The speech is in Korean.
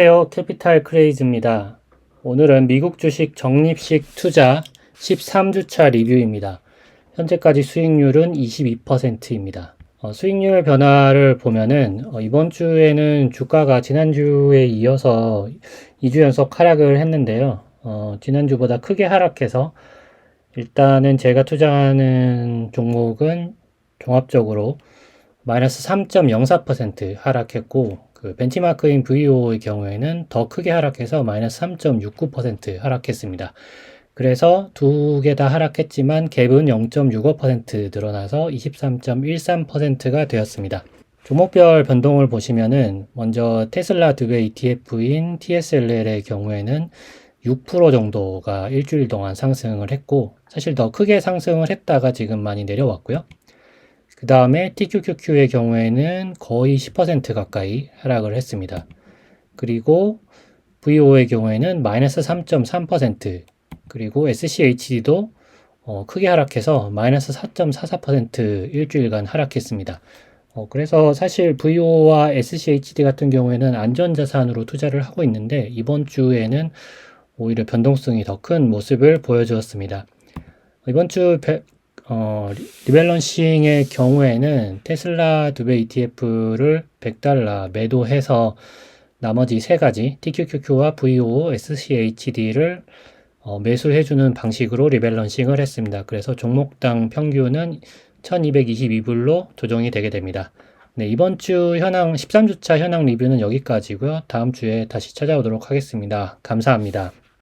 안녕하세요. 캐피탈 크레이즈입니다. 오늘은 미국 주식 적립식 투자 13주차 리뷰입니다. 현재까지 수익률은 22%입니다. 어, 수익률 변화를 보면은 어, 이번 주에는 주가가 지난주에 이어서 2주 연속 하락을 했는데요. 어, 지난주보다 크게 하락해서 일단은 제가 투자하는 종목은 종합적으로 마이너스 3.04% 하락했고 그 벤치마크인 VO의 경우에는 더 크게 하락해서 마이너스 3.69% 하락했습니다. 그래서 두 개 다 하락했지만 갭은 0.65% 늘어나서 23.13%가 되었습니다. 종목별 변동을 보시면은 먼저 테슬라 두배 ETF인 TSLL의 경우에는 6% 정도가 일주일 동안 상승을 했고 사실 더 크게 상승을 했다가 지금 많이 내려왔고요. 그 다음에 TQQQ의 경우에는 거의 10% 가까이 하락을 했습니다. 그리고 VO의 경우에는 마이너스 3.3% 그리고 SCHD도 어, 크게 하락해서 마이너스 4.44% 일주일간 하락했습니다. 어, 그래서 사실 VO와 SCHD 같은 경우에는 안전자산으로 투자를 하고 있는데 이번 주에는 오히려 변동성이 더 큰 모습을 보여주었습니다. 이번 주 배- 어, 리- 리밸런싱의 경우에는 테슬라 두 배 ETF를 100달러 매도해서 나머지 세 가지 TQQQ와 VO, SCHD를 어, 매수해주는 방식으로 리밸런싱을 했습니다. 그래서 종목당 평균은 1222불로 조정이 되게 됩니다. 네, 이번 주 현황 13주차 현황 리뷰는 여기까지고요. 다음 주에 다시 찾아오도록 하겠습니다. 감사합니다.